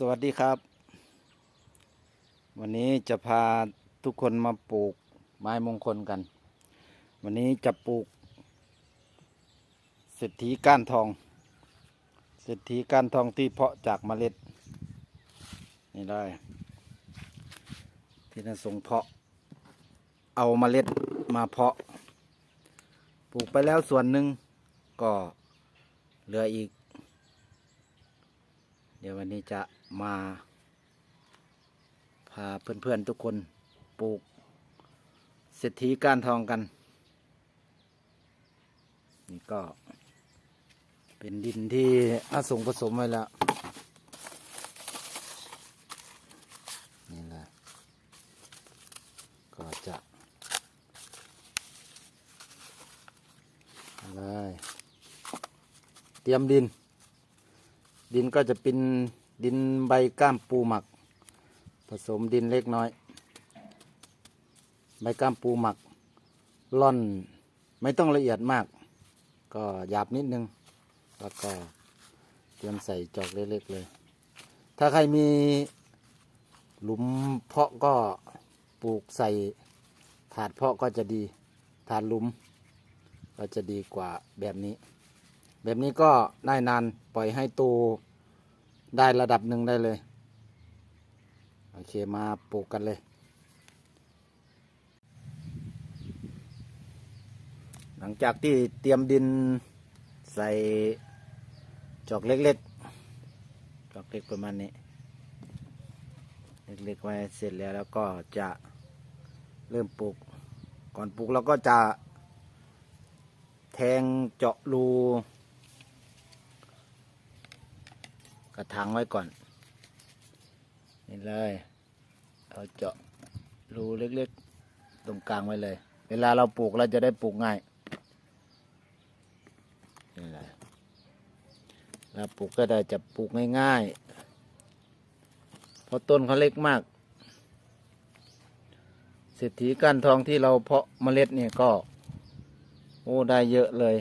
สวัสดีครับ วันนี้จะพาทุกคนมาปลูกไม้มงคลกัน วันนี้จะปลูกเศรษฐีก้านทองเศรษฐีก้านทองที่เพาะจากเมล็ด นี่ได้ ที่นสงเพาะ เอาเมล็ดมาเพาะ ปลูกไปแล้วส่วนหนึ่งก็เหลืออีกเดี๋ยววันนี้จะ มาพาเพื่อนๆทุกคนปลูกเศรษฐีกานทองกัน นี่ก็เป็นดินที่อาสงผสมไว้แล้วนี่แหละก็จะอะไรเตรียมดิน ดินก็จะเป็น ดินใบก้ามปูหมัก ผสมดินเล็กน้อย ใบก้ามปูหมักล่อนไม่ต้องละเอียดมาก ก็หยาบนิดนึง แล้วก็เตรียมใส่จอกเล็กๆเลย ถ้าใครมีหลุมเพาะก็ปลูกใส่ถาดเพาะก็จะดี ถาดหลุม ก็จะดีกว่าแบบนี้ แบบนี้ก็ได้นานปล่อยให้โต ได้ระดับหนึ่งได้เลย โอเคมาปลูกกันเลย หลังจากที่เตรียมดินใส่จอกเล็กๆ จอกเล็กประมาณนี้ เล็กๆไว้เสร็จแล้วแล้วก็จะเริ่มปลูก ก่อนปลูกเราก็จะแทงเจาะรู กระถางไว้ก่อน นี่เลยเอาเจาะรูเล็กๆ ตรงกลางไว้เลย เวลาเราปลูกเราจะได้ปลูกง่ายนี่แหละเราปลูกก็ได้จะปลูกง่ายๆ เพราะต้นเขาเล็กมากเศรษฐีก้านทองที่เราเพาะเมล็ดเนี่ยก็ โอ้ได้เยอะเลย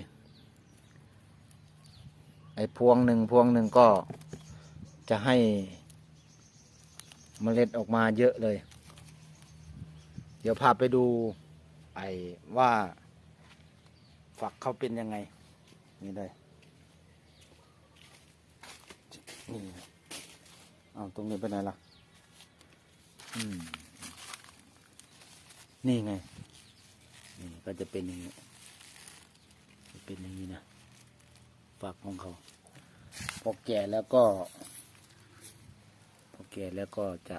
ไอ้พวงหนึ่งพวงหนึ่งก็ จะให้เมล็ดออกมาเยอะเลย เดี๋ยวพาไปดูไอ้ว่า ฝักเขาเป็นยังไง นี่เลยนี่เอาตรงนี้ไปไหนล่ะ อืม นี่ไง นี่ก็จะเป็นอย่างนี้ จะเป็นอย่างนี้นะฝักของเขา พอแก่แล้วก็ พอแก่แล้วก็จะ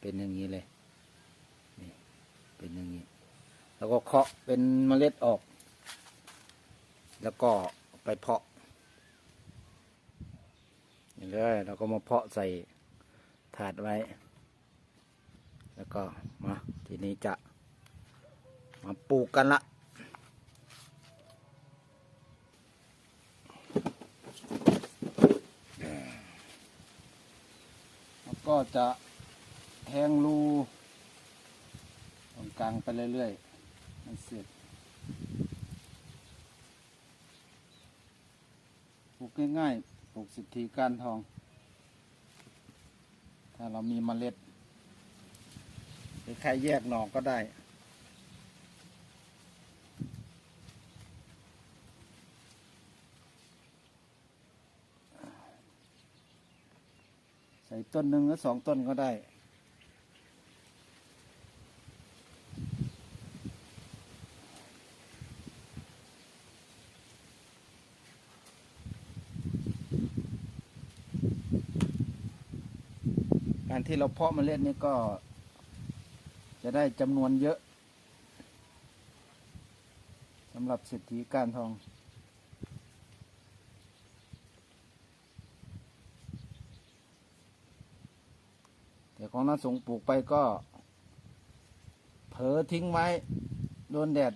เป็นอย่างนี้เลยนี่เป็นอย่างนี้ แล้วก็เคาะเป็นเมล็ดออก แล้วก็ไปเพาะนี่เลยเราก็มาเพาะใส่ถาดไว้ แล้วก็มาทีนี้จะมาปลูกกันละ แล้ว ก็จะแทงรูตรงกลางไปเรื่อยๆมันเสร็จปลูกง่ายๆปลูกสิทธิการทอง ถ้าเรามีเมล็ด หรือใครแยกหนอกก็ได้ ใส่ ต้นหนึ่งหรือสองต้นก็ได้ การที่เราเพาะเมล็ดนี่ก็จะได้จำนวนเยอะสำหรับเศรษฐีการทอง แต่งน้าสงปลูกไปก็ เผลอทิ้งไว้ โดนแดด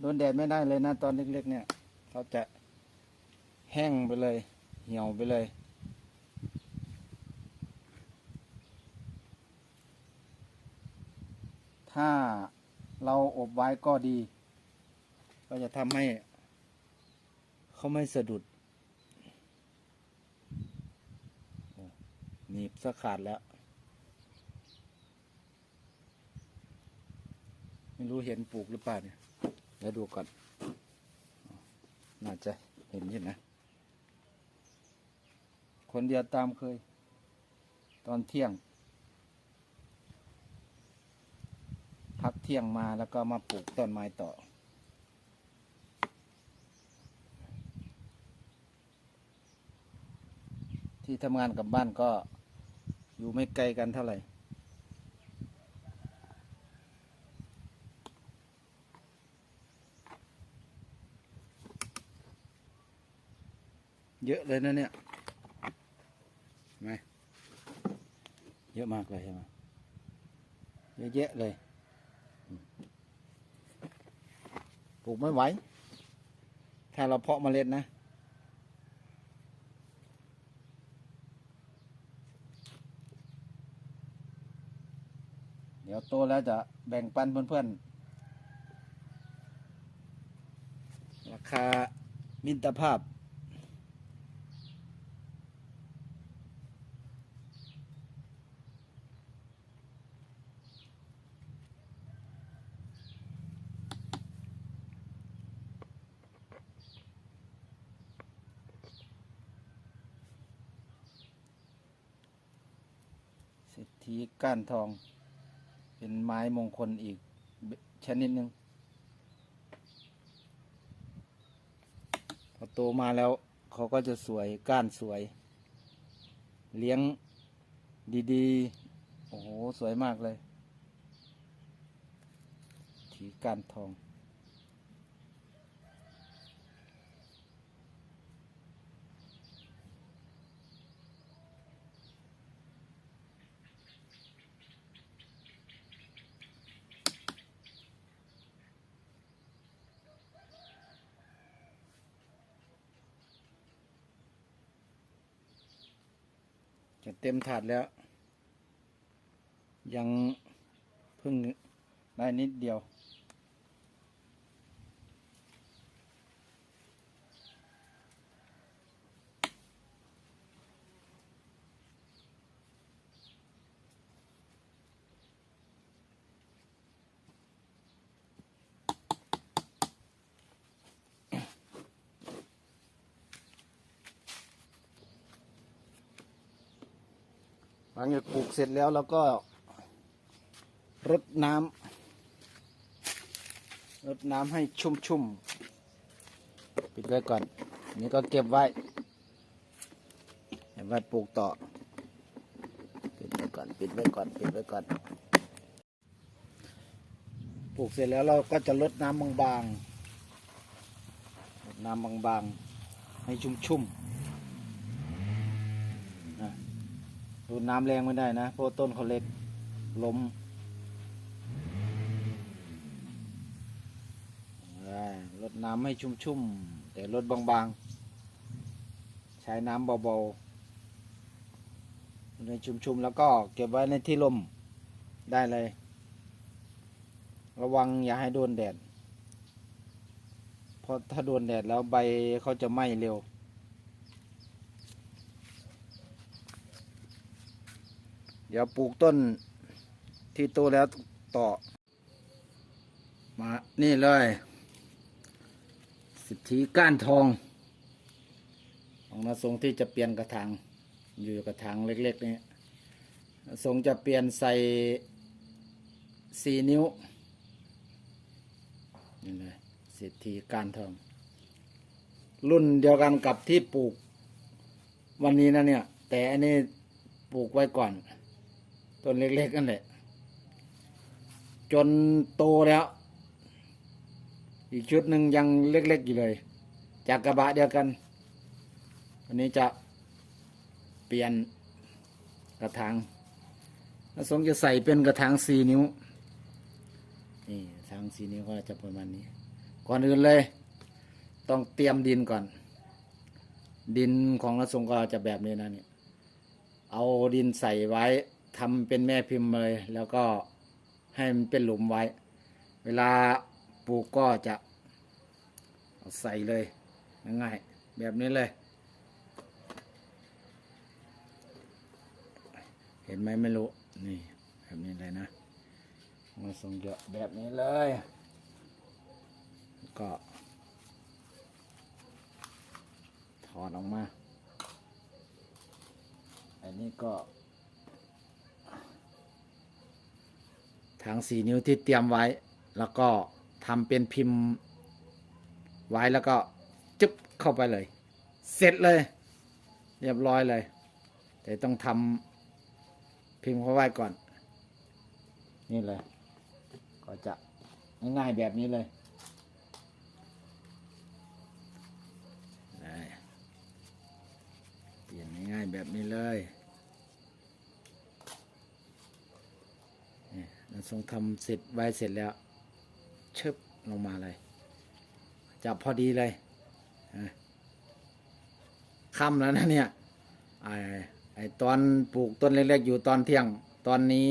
โดนแดดไม่ได้เลยนะ ตอนเล็กๆ เนี่ยเขาจะแห้งไปเลย เหี่ยวไปเลย ถ้าเราอบไว้ก็ดี ก็จะทำให้เขาไม่สะดุดหนีบซะขาดแล้ว ไม่รู้เห็นปลูกหรือเปล่าเนี่ยเดี๋ยวดูก่อน น่าจะเห็นอยู่นะ คนเดียวตามเคย ตอนเที่ยง พักเที่ยงมาแล้วก็มาปลูกต้นไม้ต่อที่ทำงานกับบ้านก็อยู่ไม่ไกลกันเท่าไหร่ เยอะเลยนะเนี่ยไหมเยอะมากเลยใช่ไหมเยอะแยะเลยปลูกไม่ไหว ถ้าเราเพาะเมล็ดนะ เดี๋ยวโตแล้วจะแบ่งปันเพื่อนๆ ราคามิตรภาพ ทีก้านทอง เป็นไม้มงคลอีกชนิดหนึ่งพอโตมาแล้วเขาก็จะสวยก้านสวย เลี้ยงดีๆ โอ้โห สวยมากเลย ถีก้านทอง จะ เต็มถาดแล้ว ยังเพิ่งได้นิดเดียว ห ลังจากปลูกเสร็จแล้วเราก็รดน้ำรดน้ำให้ชุ่มๆ ปิดไว้ก่อน นี่ก็เก็บไว้เก็บไว้ปลูกต่อ ปิดไว้ก่อน ปิดไว้ก่อน ปิดไว้ก่อน ปลูกเสร็จแล้วเราก็จะรดน้ำบางๆรดน้ำบางๆ ให้ชุ่มๆนะ ดูดน้ำแรงไม่ได้นะเพราะต้นเขาเล็กล้มอ่ารดน้ำให้ชุ่มๆ แต่รดบางๆ ใช้น้ำเบาๆในชุ่มๆ แล้วก็เก็บไว้ในที่ร่มได้เลย ระวังอย่าให้โดนแดด เพราะถ้าโดนแดดแล้วใบเขาจะไหม้เร็ว ดี๋ยวปลูกต้นที่โตแล้วต่อ มานี่เลย สิทธิก้านทอง ของนาทรงที่จะเปลี่ยนกระถางอยู่กระถางเล็กๆนี้ทรงจะเปลี่ยนใส่สี่นิ้วนี่เลยสิทธิก้านทอง รุ่นเดียวกันกับที่ปลูกวันนี้นะเนี่ย แต่อันนี้ปลูกไว้ก่อน ต้นเล็กๆนั่นแหละ จนโตแล้ว อีกชุดหนึ่งยังเล็กๆอยู่เลย จากกระบะเดียวกัน อันนี้จะเปลี่ยนกระถางแล้วสงจะใส่เป็นกระถางสี่นิ้ว นี่ทางสี่นิ้วก็จะประมาณนี้ ก่อนอื่นเลย ต้องเตรียมดินก่อน ดินของระสงก็จะแบบนี้นะเนี่ย เอาดินใส่ไว้ ทำเป็นแม่พิมพ์เลย แล้วก็ให้มันเป็นหลุมไว้ เวลาปลูกก็จะใส่เลยง่ายๆแบบนี้เลย เห็นไหมไม่รู้ นี่ แบบนี้เลยนะมาส่งเยอะแบบนี้เลย ก็ ถอดออกมา อันนี้ก็ ทางสี่นิ้วที่เตรียมไว้ แล้วก็ทำเป็นพิมพ์ไว้แล้วก็จึ๊บเข้าไปเลย เสร็จเลย เรียบร้อยเลย แต่ต้องทำพิมพ์เข้าไว้ก่อน นี่เลย ก็จะง่ายๆแบบนี้เลยเปลี่ยนง่ายๆแบบนี้เลยนี่เรา ทรงทำเสร็จไว้เสร็จแล้วเชึบลงมาเลย จับพอดีเลยค่ำแล้วนะเนี่ยไอ้ไอ้ตอนปลูกต้นเล็กๆอยู่ตอนเที่ยง ตอนนี้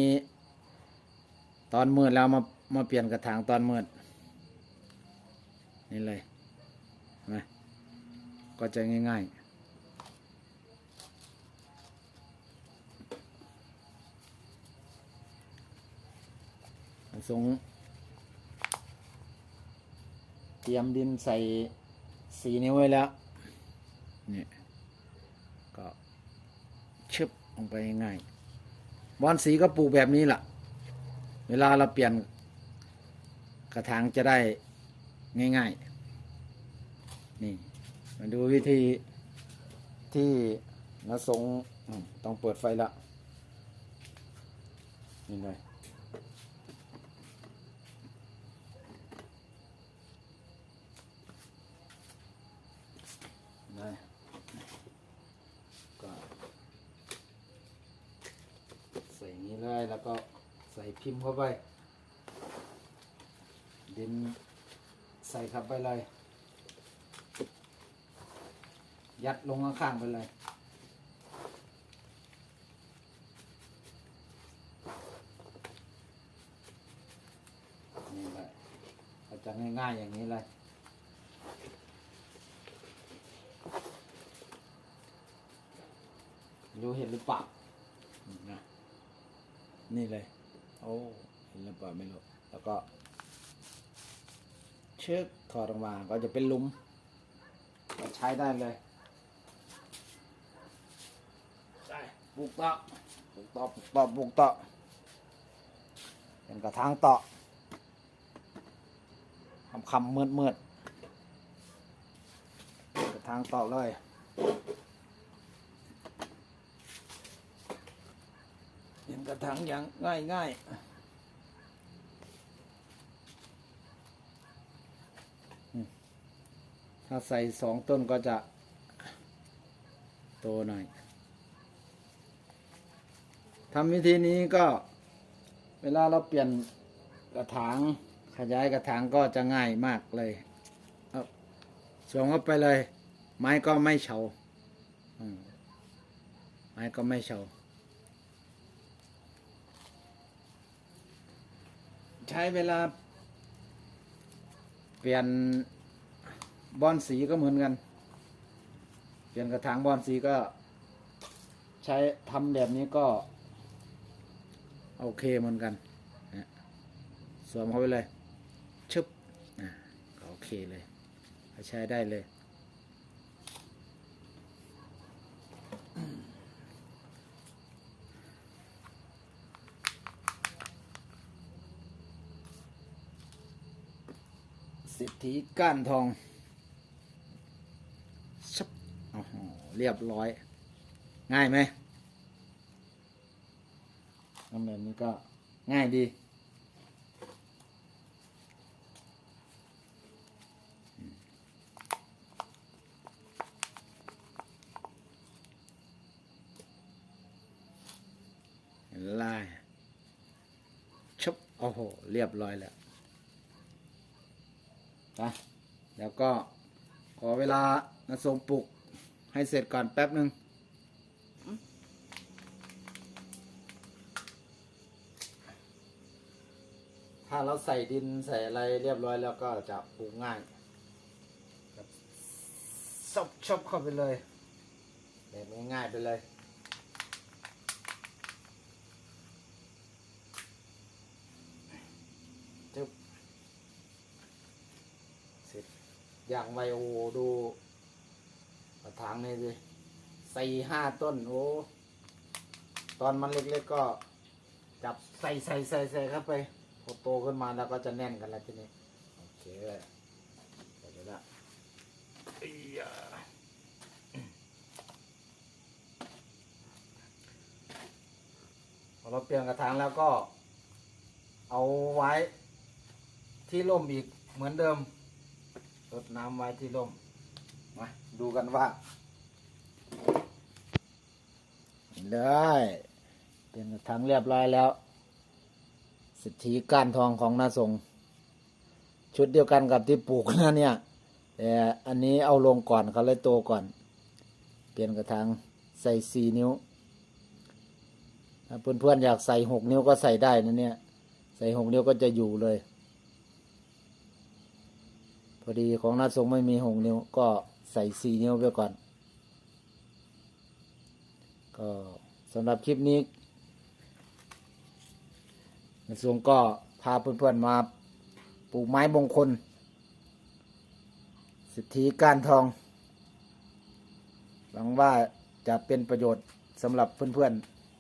ตอนมืดแล้วมามาเปลี่ยนกระถางตอนมืด นี่เลยนไหมก็จะง่าย ๆ ทรงเตรียมดินใส่สีนิ้วไว้แล้วนี่ก็ชึบลงไปง่ายบอนสีก็ปลูกแบบนี้แหละเวลาเราเปลี่ยนกระถางจะได้ง่ายๆ นี่มาดูวิธีที่นาสงต้องเปิดไฟละนี่เลยได้ก็ ใส่อย่างนี้เลยแล้วก็ใส่พิมพ์เข้าไป ดินใส่ข้าไปเลย ยัดลงข้างๆไปเลย นี่เลยก็จะง่ายๆอย่างนี้เลยรู้เห็นหรือเปล่านะ นี่เลย โอ้เห็นหรือเปล่าไม่รู้ แล้วก็ เชือกถอดออกมาก็จะเป็นลุมก็ใช้ได้เลยได้ปลูกต่อปลูกต่อปลูกต่อปลูกต่อเป็นกระถางต่อคำคำเมืดมืดกระถางต่อเลย เป็นกระ ถางอย่างง่ายง่ายถ้าใส่สองต้นก็จะโตหน่อยทำวิธีนี้ก็เวลาเราเปลี่ยนกระถางขยายกระถางก็จะง่ายมากเลยเอาสวมเข้าไปเลย ไม้ก็ไม่เฉาไม้ก็ไม่เฉา ใช้เวลา เปลี่ยนบอนสีก็เหมือนกัน เปลี่ยนกระถางบอนสีก็ ใช้ทำแบบนี้ก็ โอเคเหมือนกันสวมเข้าไปเลยชึบโอเคเลย ใช้ได้เลย สิทธิก้านทองชับโอ้โหเรียบร้อย ง่ายไหมทำแบบนี้ก็ง่ายดีอืมเห็นลายชุบโอ้โห เรียบร้อยแล้ว นะแล้วก็ขอเวลานะส่งปลุกให้เสร็จก่อนแป๊บหนึ่งถ้าเราใส่ดินใส่อะไรเรียบร้อยแล้วก็จะปลูกง่ายแบบซบชบเข้าไปเลยแบบง่ายๆไปเลย อย่างไวโอดูกระถางนี่ดิสี่ห้าต้นโอ้ตอนมันเล็กๆก็ จับใส่ใส่ใส่ใส่เข้าไปพอโตขึ้นมาแล้วก็จะแน่นกันแล้วทีนี้โอเคใส่ไปละอียะพอเราเปลี่ยนกระถางแล้วก็ เอาไว้ที่ร่มอีกเหมือนเดิม รดน้ำไว้ที่ร่มมาดูกันว่าได้เปลี่ยนกระถางเรียบร้อยแล้วสิทธิการทองของนาสงฆ์ชุดเดียวกันกับที่ปลูกนะเนี่ยแต่อันนี้เอาลงก่อนเขาเลยโตก่อน เปลี่ยนกระถางใส่สี่นิ้วถ้าเพื่อนๆอยากใส่หกนิ้วก็ใส่ได้นะเนี่ย ใส่หกนิ้วก็จะอยู่เลย พอดีของนาสงไม่มีหกนิ้ว ก็ใส่สี่นิ้วไปก่อน ก็สำหรับคลิปนี้ในส่วนก็พาเพื่อนๆมาปลูกไม้มงคล สิทธิการทอง หวังว่าจะเป็นประโยชน์สำหรับเพื่อน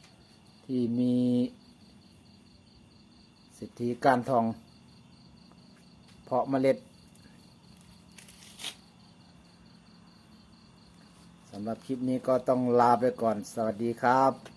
ๆ ที่มีสิทธิการทอง เพาะเมล็ดสำหรับคลิปนี้ก็ต้องลาไปก่อน สวัสดีครับ